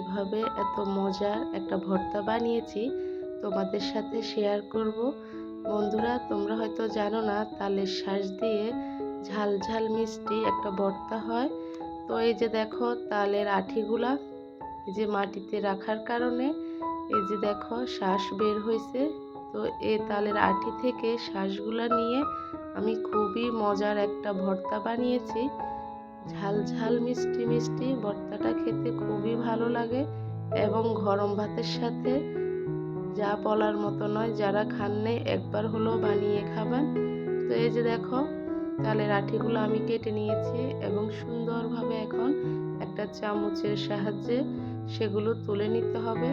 এত মজার একটা ভর্তা বানিয়েছি তোমাদের সাথে শেয়ার করব। বন্ধুরা, তোমরা হয়তো জানো না, তালের শ্বাস দিয়ে ঝাল ঝাল মিষ্টি একটা ভর্তা হয়। তো এই যে দেখো, তালের আঠিগুলা এই যে মাটিতে রাখার কারণে এই যে দেখো শ্বাস বের হয়েছে। তো এই তালের আঠি থেকে শ্বাসগুলা নিয়ে আমি খুবই মজার একটা ভর্তা বানিয়েছি। ঝাল ঝাল মিষ্টি মিষ্টি, ভর্তাটা খেতে খুবই ভালো লাগে এবং গরম ভাতের সাথে যা বলার মতো নয়, যারা খান নেই একবার হলেও বানিয়ে খাবেন। তো এই যে দেখো, তালের আঠিগুলো আমি কেটে নিয়েছি এবং সুন্দরভাবে এখন একটা চামচের সাহায্যে সেগুলো তুলে নিতে হবে।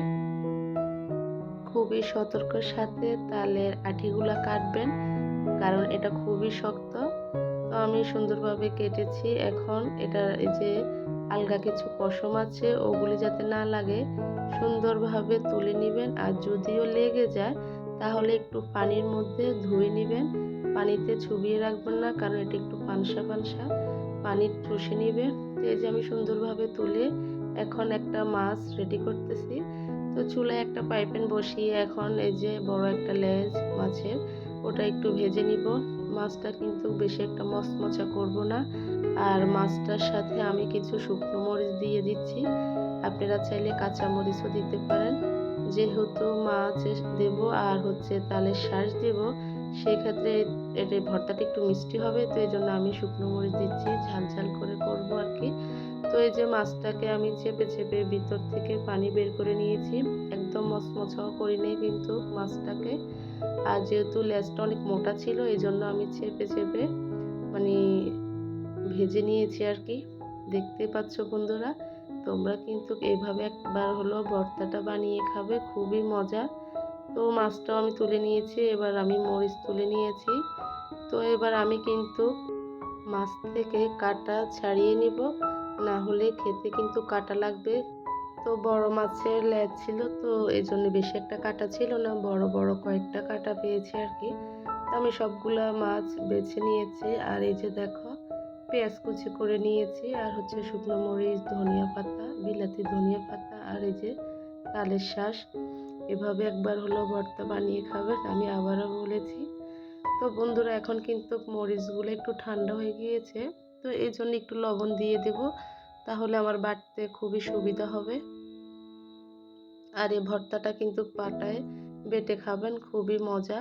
খুবই সতর্কর সাথে তালের আঠিগুলা কাটবেন, কারণ এটা খুবই শক্ত। আমি সুন্দরভাবে কেটেছি। এখন এটা এই যে আলগা কিছু পশম আছে, ওগুলি যাতে না লাগে, সুন্দরভাবে তুলে নেবেন। আর যদিও লেগে যায়, তাহলে একটু পানির মধ্যে ধুয়ে নেবেন। পানিতে ছুবিয়ে রাখবেন না, কারণ এটা একটু পানসা পানসা। পানি চুষে নেবেন। তো এই যে আমি সুন্দরভাবে তুলে এখন একটা মাছ রেডি করতেছি। তো চুলায় একটা পাইপেন বসিয়ে এখন এই যে বড় একটা লেজ মাছের ওটা একটু ভেজে নিব। মাছটা কিন্তু বেশি একটা মচমচা করব না। আর মাছটার সাথে আমি কিছু শুকনো মরিচ দিয়ে দিচ্ছি। আপনারা চাইলে কাঁচা মরিচও দিতে পারেন। যেহেতু মাছ দেব আর হচ্ছে তালের শ্বাস দেব সেই ক্ষেত্রে এর ভর্তাটা একটু মিষ্টি হবে, তো এই জন্য আমি শুকনো মরিচ দিচ্ছি, ঝাল ঝাল করে করব আর কি। এই যে মাছটাকে আমি চেপে চেপে ভিতর থেকে পানি বের করে নিয়েছি। একদম মচমচাও করি নেই কিন্তু মাছটাকে। আর যেহেতু লেজটা অনেক মোটা ছিল, এই জন্য আমি চেপে চেপে মানে ভেজে নিয়েছি আর কি। দেখতে পাচ্ছ বন্ধুরা, তোমরা কিন্তু এইভাবে একবার হলো ভর্তাটা বানিয়ে খাবে, খুবই মজা। তো মাছটাও আমি তুলে নিয়েছি, এবার আমি মরিচ তুলে নিয়েছি। তো এবার আমি কিন্তু মাছ থেকে কাটা ছাড়িয়ে নিব। না হলে খেতে কিন্তু কাটা লাগবে। তো বড় মাছের লেজ ছিল, তো এই জন্য বেশি একটা কাটা ছিল না, বড় বড় কয়েকটা কাটা পেয়েছি আর কি। আমি সবগুলা মাছ বেছে নিয়েছি, আর এই যে দেখো, পেঁয়াজ কুচি করে নিয়েছি, আর হচ্ছে শুকনো মরিচ, ধনিয়া পাতা, বিলাতি ধনিয়া পাতা, আর এই যে তালের শ্বাস এভাবে একবার হলো ভর্তা বানিয়ে খাবেন, আমি আবারও বলেছি। তো বন্ধুরা, এখন কিন্তু মরিচগুলো একটু ঠান্ডা হয়ে গিয়েছে। তো এই জন্য একটু লবণ দিয়ে দেব, তাহলে আমার বাটতে খুবই সুবিধা হবে। আর এই ভর্তাটা কিন্তু পাটায় বেটে খাবেন, খুবই মজা।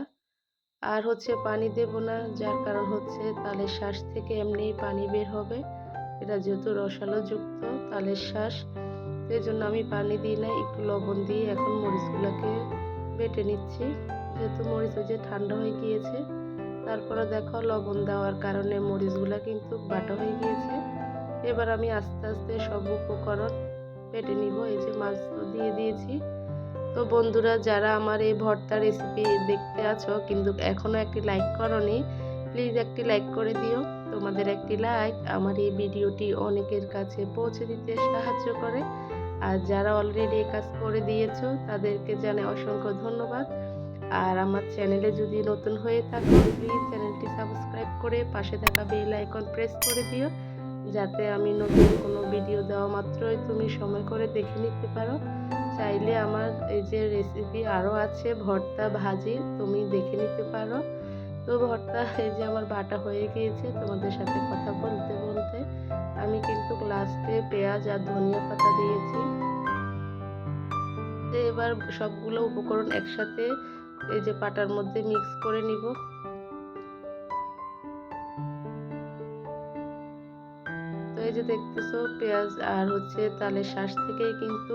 আর হচ্ছে পানি দেব না, যার কারণ হচ্ছে তালের শ্বাস থেকে এমনিই পানি বের হবে। এটা যেহেতু রসালো যুক্ত তালের শ্বাস এই জন্য আমি পানি দিই না একটু লবণ দিয়ে এখন মরিচগুলোকে বেটে নিচ্ছি। যেহেতু মরিচ ওই যে ঠান্ডা হয়ে গিয়েছে তারপরে দেখো লবণ দেওয়ার কারণে মরিচগুলো কিন্তু বাটা হয়ে গিয়েছে। এবার আমি আস্তে আস্তে সব উপকরণ পেটে নিব, এই যে মাছ দিয়ে দিয়েছি। তো বন্ধুরা, যারা আমার এই ভর্তা রেসিপি দেখতে আছো, কিন্তু এখনও একটি লাইক করনি প্লিজ একটি লাইক করে দিও। তোমাদের একটি লাইক আমার এই ভিডিওটি অনেকের কাছে পৌঁছে দিতে সাহায্য করে। আর যারা অলরেডি এই কাজ করে দিয়েছ, তাদেরকে জানে অসংখ্য ধন্যবাদ। আর আমার চ্যানেলে যদি নতুন হয়ে থাকো প্লিজ চ্যানেলটি সাবস্ক্রাইব করে পাশে থাকা বেল আইকন প্রেস করে দিও, যাতে আমি নতুন কোনো ভিডিও দেওয়া মাত্রই তুমি সময় করে দেখে নিতে পারো। চাইলে আমার এই যে রেসিপি আরও আছে, ভর্তা ভাজি, তুমি দেখে নিতে পারো। তো ভর্তা, এই যে আমার বাটা হয়ে গিয়েছে, তোমাদের সাথে কথা বলতে বলতে আমি কিন্তু লাস্টে পেঁয়াজ আর ধনিয়া পাতা দিয়েছি। এবার সবগুলো উপকরণ একসাথে এই যে পাটার মধ্যে মিক্স করে নিব। তো এই যে দেখতেছো, পেঁয়াজ আর হচ্ছে তালের শ্বাস থেকেই কিন্তু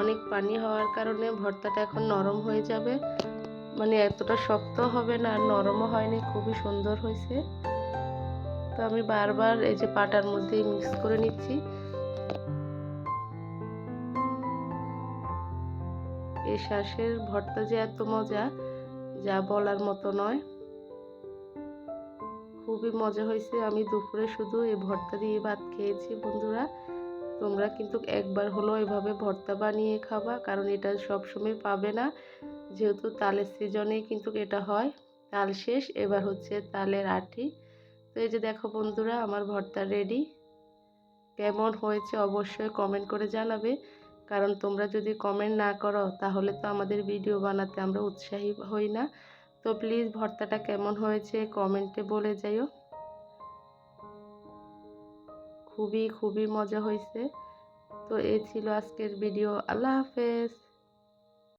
অনেক পানি হওয়ার কারণে ভর্তাটা এখন নরম হয়ে যাবে। মানে এতটা শক্ত হবে না, আর নরমও হয়নি, খুবই সুন্দর হয়েছে। তো আমি বারবার এই যে পাটার মধ্যে মিক্স করে নিচ্ছি। এই শ্বাসের ভর্তা যে এত মজা, যা বলার মতো নয়। খুবই মজা হয়েছে। আমি দুপুরে শুধু এই ভর্তা দিয়ে ভাত খেয়েছি, বন্ধুরা। তোমরা কিন্তু একবার হলো এভাবে ভর্তা বানিয়ে খাবা, কারণ এটা সবসময় পাবে না। যেহেতু তালের সিজনেই কিন্তু এটা হয়। তাল শেষ, এবার হচ্ছে তালের আটি। তো এই যে দেখো বন্ধুরা, আমার ভর্তা রেডি কেমন হয়েছে অবশ্যই কমেন্ট করে জানাবে। কারণ তোমরা যদি কমেন্ট না করো, তাহলে তো আমাদের ভিডিও বানাতে আমরা উৎসাহী হই না। তো প্লিজ ভর্তাটা কেমন হয়েছে কমেন্টে বলে যাইও। খুবই খুবই মজা হয়েছে তো এ ছিল আজকের ভিডিও আল্লাহ হাফেজ।